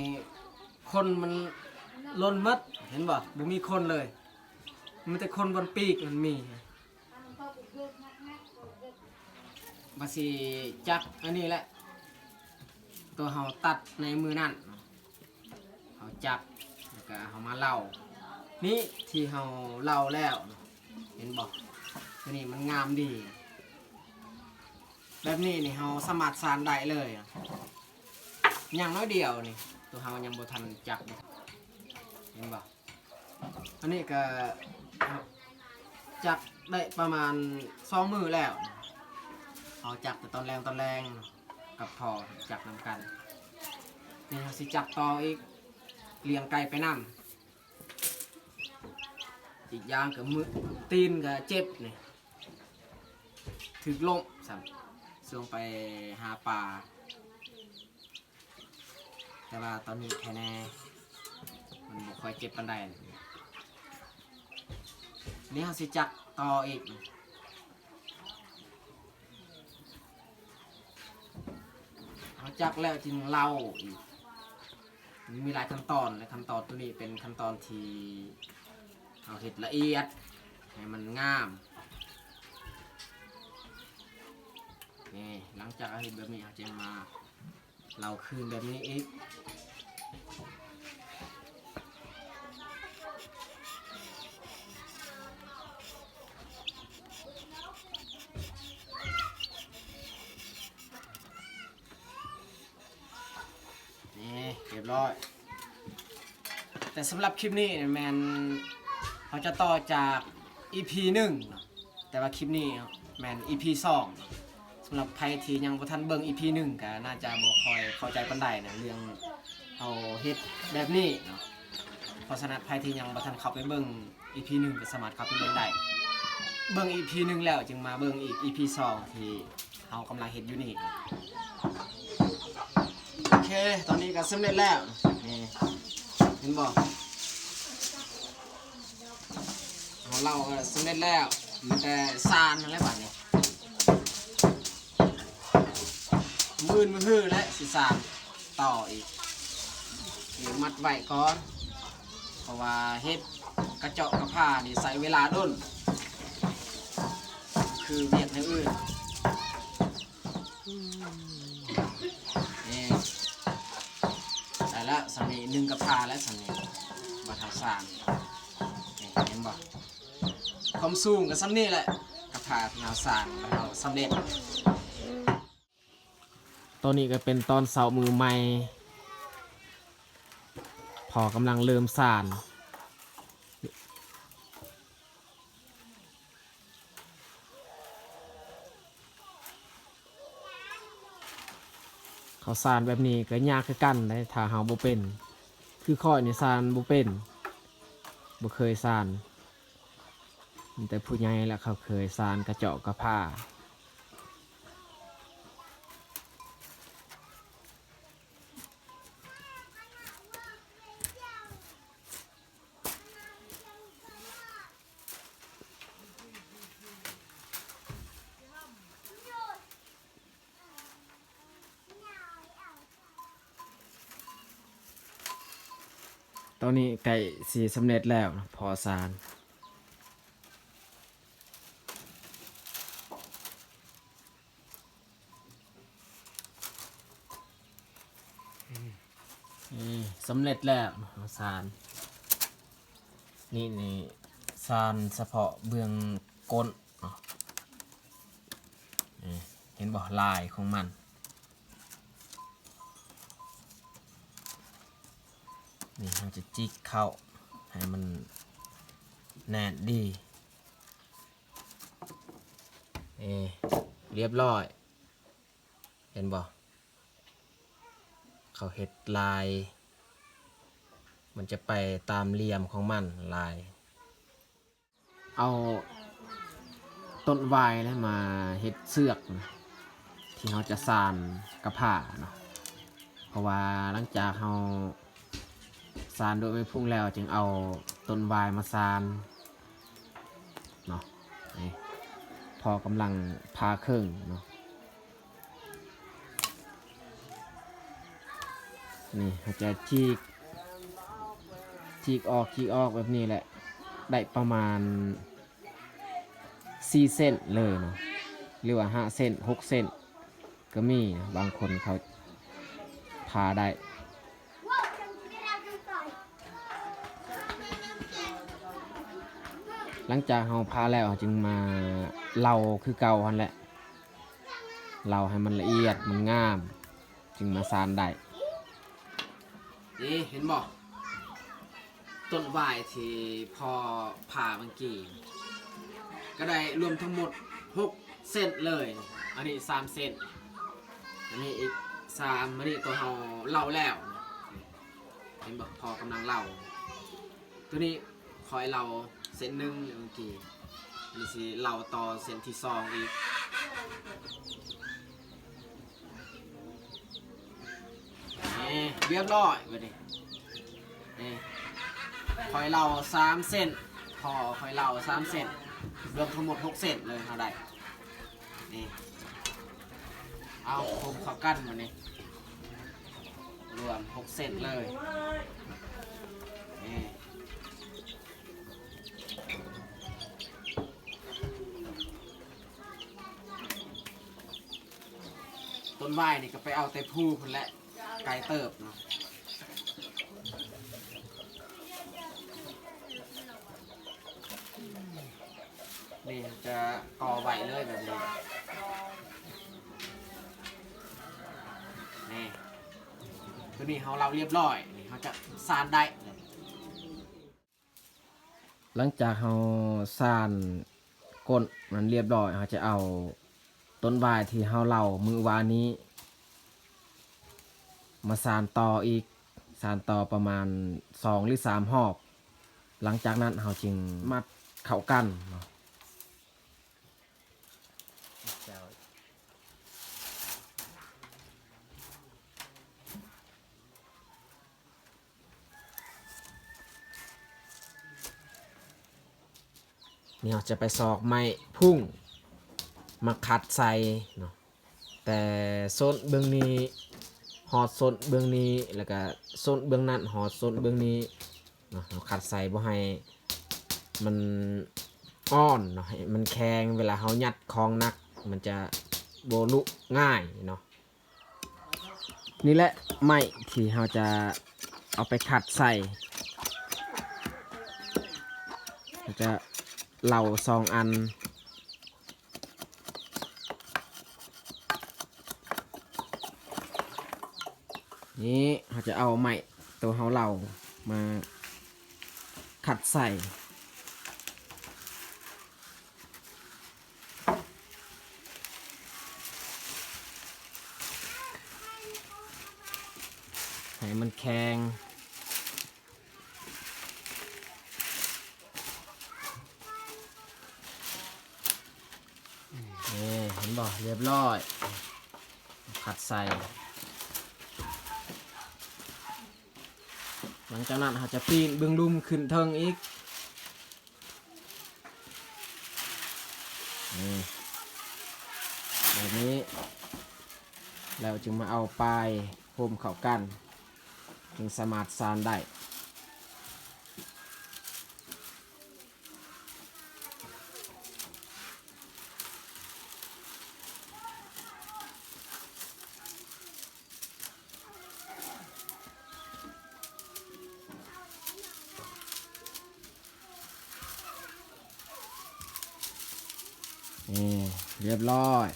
นี่ คนมันล้นมัดเห็นบ่บ่มีคนเลยมีแต่คนบนปีกมันมีบาสิจักอันนี้แหละ ตัวเฮาตัดในมือนั่นเฮาจับแล้วก็เฮามาเล่า นี่ที่เฮาเล่าแล้วเห็นบอกตัวนี้มันงามดี แบบนี้นี่เฮาสามารสานได้เลยอะ ย่างน้อยเดียวนี่ ตัวเฮายังบ่ทันจับเห็นบอกอันนี้ก็จับได้ประมาณสองมือแล้วเฮาจับแต่ตอนแรงตอนแรงกับพอจับนำกันนี่เฮาสิจับต่ออีกเลี้ยงไก่ไปนำอีกอย่างกับมือตีนกับเจ็บนี่ถึกลมสัมส่งไปหาปลา แต่ว่าตอนนี้แค่แน่มันบ่ค่อยเจ็บปันใดนี่เขาสิจักต่ออีกเขาจักแล้วจึงเล่าอีก มีหลายขั้นตอนและขั้นตอนตัวนี้เป็นขั้นตอนที่เอาเห็ดละเอียด ให้มันงามนี่หลังจากเอาเห็ดแบบนี้เอาจะมาเราคืนแบบนี้อีก ยบร้อย แต่สำหรับคลิปนี้แมนเขาจะต่อจาก EP 1 แต่ว่าคลิปนี้แมน EP 2สำหรับใครที่ยังบ่ทันเบิ่ง EP 1ก็น่าจะบ่คอยเข้าใจปานใดนะเรื่องเอาเฮ็ดแบบนี้เนาะเพราะฉะนั้นใครที่ยังบ่ทันเข้าไปเบิ่ง EP 1ก็สามารถเข้าไปเบิ่งได้เบิ่ง EP 1แล้วจึงมาเบิ่งอีก EP 2ที่เฮากำลังเฮ็ดอยู่นี่ เค ตอนนี้ก็สำเร็จแล้วนี่เห็นบอกของเราก็สำเร็จแล้วมันแต่ซานอะไรแบบนี้มืนมือฮือและสิซานต่ออีกเดี๋ยวมัดไว้ก่อนเพราะว่าเฮ็ดกระเจาะกระผ้านี่ใส่เวลาด้นคือเวียดในอื่น ได้แล้ว สามีหนึ่งกระพาและสามีบัตรทาสานเห็นบ่ความสูงกับซ้ำนี่แหละกระพาทาสานบัตรเทาสำเร็จตอนนี้ก็เป็นตอนเสามือใหม่ พอกำลังเริ่มสาน เขาสานแบบนี้ก็ยากคือกันได้ถ้าเฮาบ่เป็น คือข้อยนี่สานบ่เป็นบ่เคยสาน แต่ผู้ใหญ่แหละเขาเคยสานกระเจาะกระผ้า ตอนนี้ไก่สีสำเร็จแล้วพอสารนี่สำเร็จแล้วพอสารนี่นี่สารเฉพาะเบื้องก้นเนาะนี่เห็นบ่ลายของมัน นี่มันจะจิกเข้าให้มันแน่นดีเอเรียบร้อย เห็นบ่เขาเห็ดลาย มันจะไปตามเหลี่ยมของมันลาย เอาต้นวายนะมาเห็ดเสือกนะที่เขาจะสานกระผ่าเนาะเพราะว่าหลังจากเขาานโดยไม่พุ่งแล้วจึงเอาต้นวายมาซานเนาะพอกำลังพาเครื่องเนาะนี่เขาจะฉีกฉีกออกฉีกออกแบบนี้แหละ ได้ประมาณ4เส้นเลยเนาะหรือว่า5เส้น6เส้นก็มีนะบางคนเขาพาได้ หลังจากเราพาแล้วจึงมาเล่าคือเก่าหันแหละเล่าให้มันละเอียดมันงาม จึงมาสานได้นี่เห็นบอกต้นวายที่พอผ่าเมื่อกี้ก็ได้รวมทั้งหมด 6 เส้นเลย อันนี้ 3 เส้น อันนี้อีก3อันนี้ตัวเราเล่าแล้ว เห็นบอกพอกำลังเล่า ตัวนี้คอยเรา ส้นหนึ่งเมื่อกี้นี่สิเล่าต่อเส้นที่สองอีกนี่เรียบร้อยไปดินี่คอยเราสามเส้นพอคอยเราสามเส้นรวมทั้งหมดหกเส้นเลยเอาได้นี่เอาคมเขากั้นมานี่รวมหกเส้นเลย ไม้นี่ก็ไปเอาแต่ผู้คนแหละไกลเติบเนาะนี่จะก่อไหวเลยแบบนี้นี่ตัวนี้เขาเราเรียบร้อยนี่เขาจะสานได้ หลังจากเราสานก้นมันเรียบร้อยเราจะเอา ต้นวายที่เราเล่ามือวานนี้ มาสานต่ออีกสานต่อประมาณสองหรือสามหอบ หลังจากนั้นเราจึงมัดเข้ากันเนาะนี่เราจะไปซอกไม้พุ่ง มาคัดใส่เนาะแต่โซนเบื้องนี้หอดโซนเบื้องนี้แล้วก็โซนเบื้องนั้นหอดโซนเบื้องนี้เนาะเราคัดใส่บ่ให้มันอ่อนเนาะให้มันแข็งเวลาเขายัดของนัก มันจะโบลุง่ายเนาะนี่แหละไม้ที่เราจะเอาไปขัดใส่เราจะเหล่าซองอัน นี้เราจะเอาไม้ตัวเขาเหล่ามาขัดใส่ให้มันแข็งนี่เห็นบ่เรียบร้อย ขัดใส่ หลังจากนั้นเราจะปีนเบื้องลุ่มขึ้นเทิงอีกนี่แบบนี้แล้วจึงมาเอาปลายโฮมเข้ากัน จึงสามารถสานได้ นี่เรียบร้อย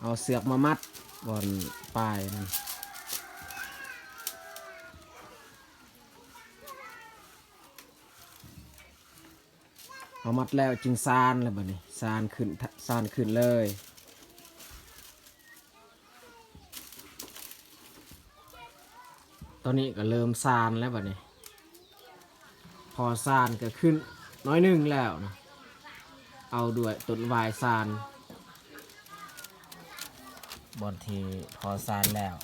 เอาเสือกมามัดบนปลายมันเอามัดแล้วจึงซานแล้วบัดนี้ซานขึ้นซานขึ้นเลยตอนนี้ก็เริ่มซานแล้วบัดนี้ พอซานก็ขึ้นน้อยหนึ่งแล้วนะ เอาด้วยต้นวายซานบนทีพอซานแล้ว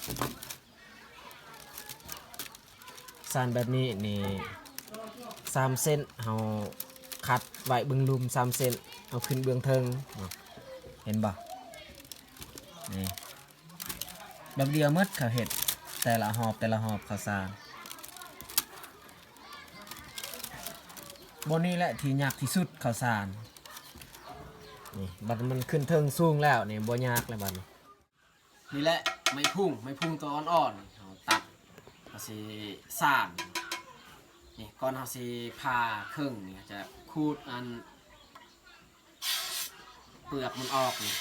ซานแบบนี้นี่สามเส้นเอาคัดไว้เบึงลุมสามเส้นเอาขึ้นเบื้องเทิงเนาะเห็นบ่นี่แบบเดียวมืดเขาเห็ดแต่ละหอบแต่ละหอบข้าวสารบนนี้แหละที่ยากที่สุดข้าวสาร นี่บัดมันขึ้นเทิงสูงแล้วนี่บ่ยากเลยบัดนี้นี่แหละไม่พุ่งไม่พุ่งตัวอ่อนๆเอาตัดเอาสิสานนี่ก่อนเอาสิพาครึ่งนี่จะคูดอัน เปลือกมันออกนี่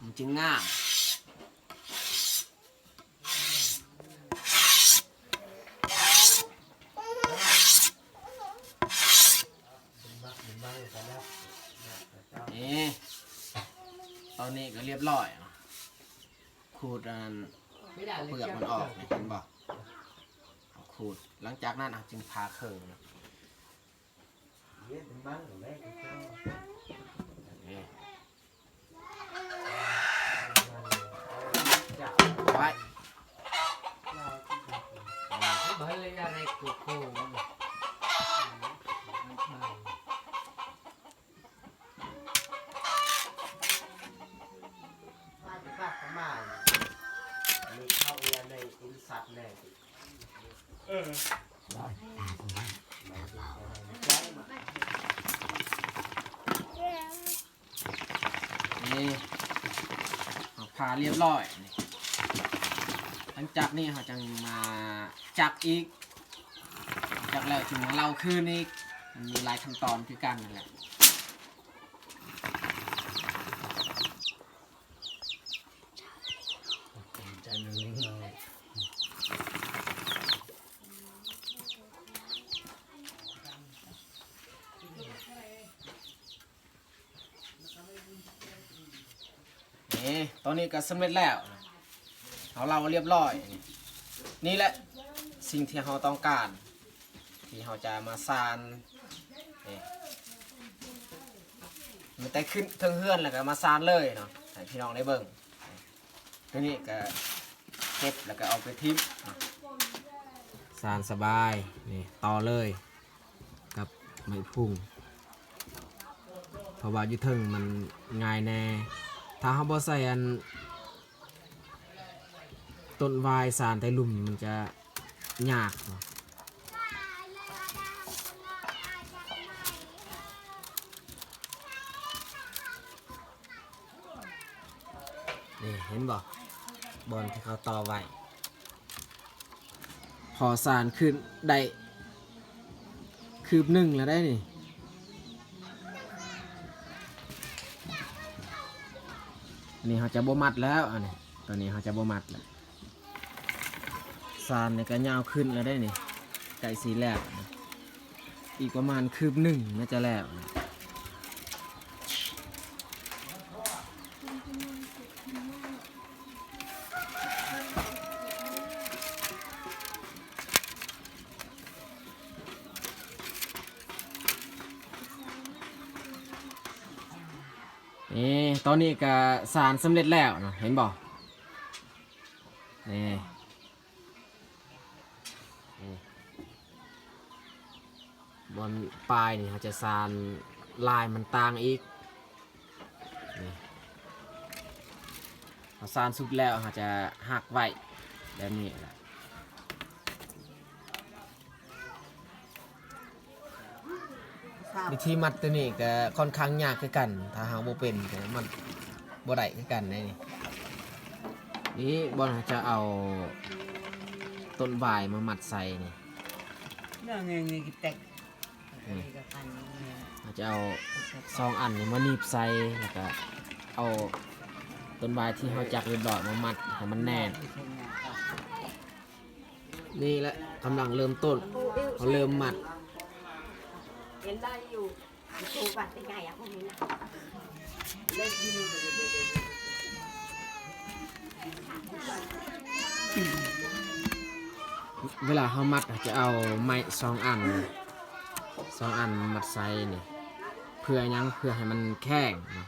มันจึงง่าม ตอนนี้ก็เรียบร้อยขูดอันเปลือกมันออกนี่เห็นบ่ขูดหลังจากนั้นอะจึงพาเครื่องเนะนี่ไว้ Balik dari kuku. ป้าขมามีเข้าเรียนในอินสัตแน่ นี่เอาพาเรียบร้อยนี่หลังจากนี้เขาจะมาจักอีก จักแล้วจึงเล่าคืนอีกมันมีหลายขั้นตอนคือกันนั่นแหละใจนี่ ตอนนี้ก็สำเร็จแล้วเอาเราเรียบร้อย นี่แหละสิ่งที่เราต้องการ ที่เราจะมาสานนี่มันแต่ขึ้นเทิงเฮือนแล้วก็มาสานเลยเนาะให้พี่น้องได้เบิ่งทีนี้ก็เก็บแล้วก็เอาไปทิมเนาะสบายนี่ต่อเลยกับไม้พุ่งเพราะว่ายู่เทิงมันง่ายแน่ ถ้าเขาบ่ใส่อันต้นวายสารไตลุ่มมันจะยากเนาะนี่เห็นบ่บอลที่เขาต่อไว้พอสารขึ้นได้คืบหนึ่งแล้วได้นี่ อันนี้เขาจะบมัดแล้วอันนี้ตอนนี้เขาจะบมัดแล้วสารเนี่ยก็ยาวขึ้นแล้วได้นี่ไก่สีแล้วนะอีกประมาณคืบหนึ่งน่าจะแล้วนะ อนนี้ก็สารสำเร็จแล้วนะเห็นบ่นี่นี่บนปลายนี่เขาจะสารลายมันต่างอีกสารสุดแล้วเขาจะหักไว้แบบนี้แหละ วิธีมัดตัวนี้ก็ค่อนข้างยากคือกัน ถ้าหาโบเป็นก็มันบ่ได้คือกันนี่นี่บอลจะเอาต้นวายมามัดใส่นี่ Nah, ngi kita. Hmm. Kita kan. เราจะเอาซองอันนี้มาหนีบใส่แล้วก็เอาต้นวายที่เขาจักเรียบร้อยมามัดให้มันแน่นนี่แหละกำลังเริ่มต้นเขาเริ่มมัด เห็นได้ อยู่ดูบัตรได้ไงอะพวกนี้นะเวลาเขามัดจะเอาไม้สองอันสองอันมัดใส่นี่เพื่อยังเพื่อให้มันแข็งนะ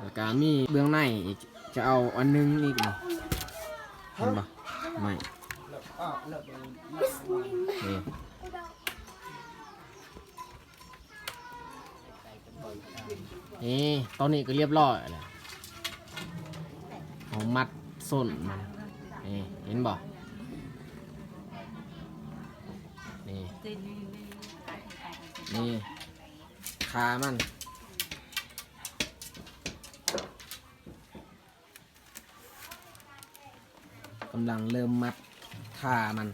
แล้วก็มีเบื้องในอีกจะเอาอันนึงอีกนี่เห็นปะไม่นี่ นี่ตอนนี้ก็เรียบร้อยแล้วเขามัดส้นมันนี่เห็นบ่นี่นี่ขามันกำลังเริ่มมัดขามัน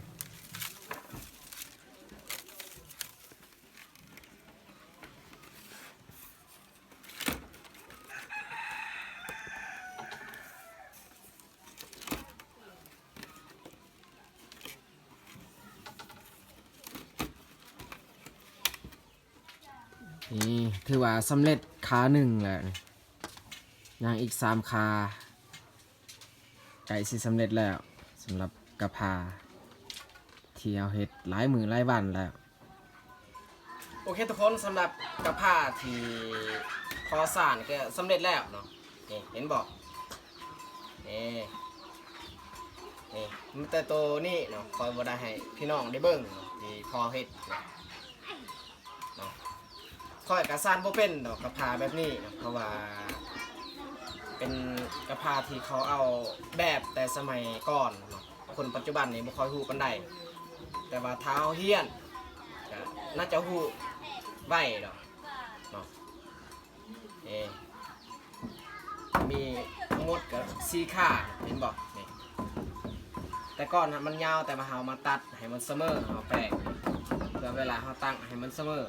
ถือว่า สำเร็จขาหนึ่งแล้วนี่ยังอีกสามขาไก่สิสำเร็จแล้วสำหรับกระพาที่เอาเห็ดหลายมือหลายวันแล้ว โอเคทุกคนสำหรับกระพาที่คอสานก็สำเร็จแล้วเนาะนี่เห็นบอกนี่นี่มันแต่ตัวนี่เนาะคอยบได้ให้พี่น้องได้เบิ่งที่พอเห็ดนะ คอยกระซานบ่เป็นดอกกระพาแบบนี้เพราะว่า เป็นกระพาที่เขาเอาแบบแต่สมัยก่อนคนปัจจุบันนี่บ่ค่อยฮู้ปานใดแต่ว่าเท้าเฮี้ยนน่าจะฮู้ไว้ดอกเนาะเอมีงหมดก็สี่าเห็นบ่นี่แต่ก่อนมันยาวแต่มาเฮามาตัดให้มันเสมอเฮาแปลงเพื่อเวลาเฮาตั้งให้มันเสมอ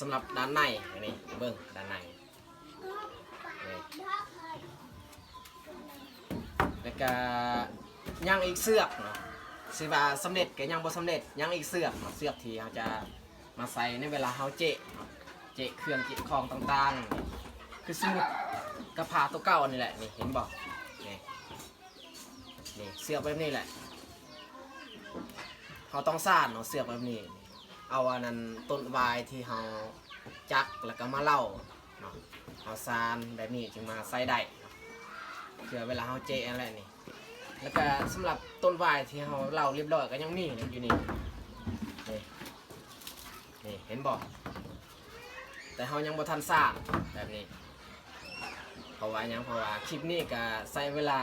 สำหรับด้านในอันนี้เบิ่งด้านในนี่แล้วก็ยังอีกเสือกเนาะสิว่าสำเร็จก็ยังบ่สำเร็จยังอีกเสือกเนาะเสือกที่เราจะมาใส่ในเวลาเฮาเจะเนาะเจะเครื่องเจะของต่างๆ คือสมุดกระพาตัวเก่านี่แหละนี่เห็นบ่นี่นี่เสือกแบบนี้แหละเขาต้องสร้างเนาะเสือกแบบนี้ เอาอันนั้นต้นวายที่เฮาจักแล้วก็มาเล่าเนาะเอาซานแบบนี้จึงมาใส่ได้เนาะเพื่อเวลาเราเจอะไรนี่ แล้วก็สำหรับต้นวายที่เราเล่าเรียบร้อยก็ยังมีนี่อยู่นี่นี่นี่เห็นบอกแต่เรายังบ่ทันสร้างแบบนี้เพราะว่ายังเพราะว่าคลิปนี้ก็ใช้เวลา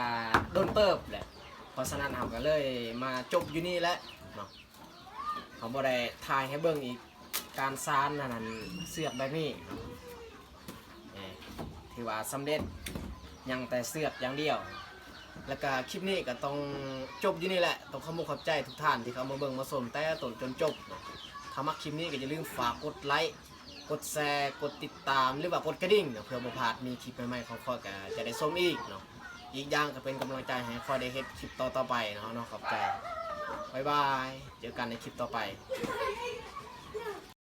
โดนเติบแหละเพราะฉะนั้นเราก็เลยมาจบอยู่นี่แหละเนาะ เขาบ่ได้ถ่ายให้เบิ่งอีกการซานอันนั้นเสือกแบบนี้เนาะเอ่ถือว่าสำเร็จยังแต่เสือกอย่างเดียว แล้วก็คลิปนี้ก็ต้องจบอยู่นี่แหละต้องขอบคุณขอบใจทุกท่านที่เข้ามาเบิ่งมาชมแต่ต้นจนจบถ้ามักคลิปนี้ก็อย่าลืมฝากกดไลค์กดแชร์กดติดตามหรือว่ากดกระดิ่งเนาะเพื่อบ่พลาดมีคลิปใหม่ๆของข้อยก็จะได้ชมอีกเนาะอีกอย่างก็เป็นกำลังใจให้ข้อยได้เฮ็ดคลิปต่อๆไปเนาะเนาะขอบใจ บ๊ายบาย เจอกันในคลิปต่อไป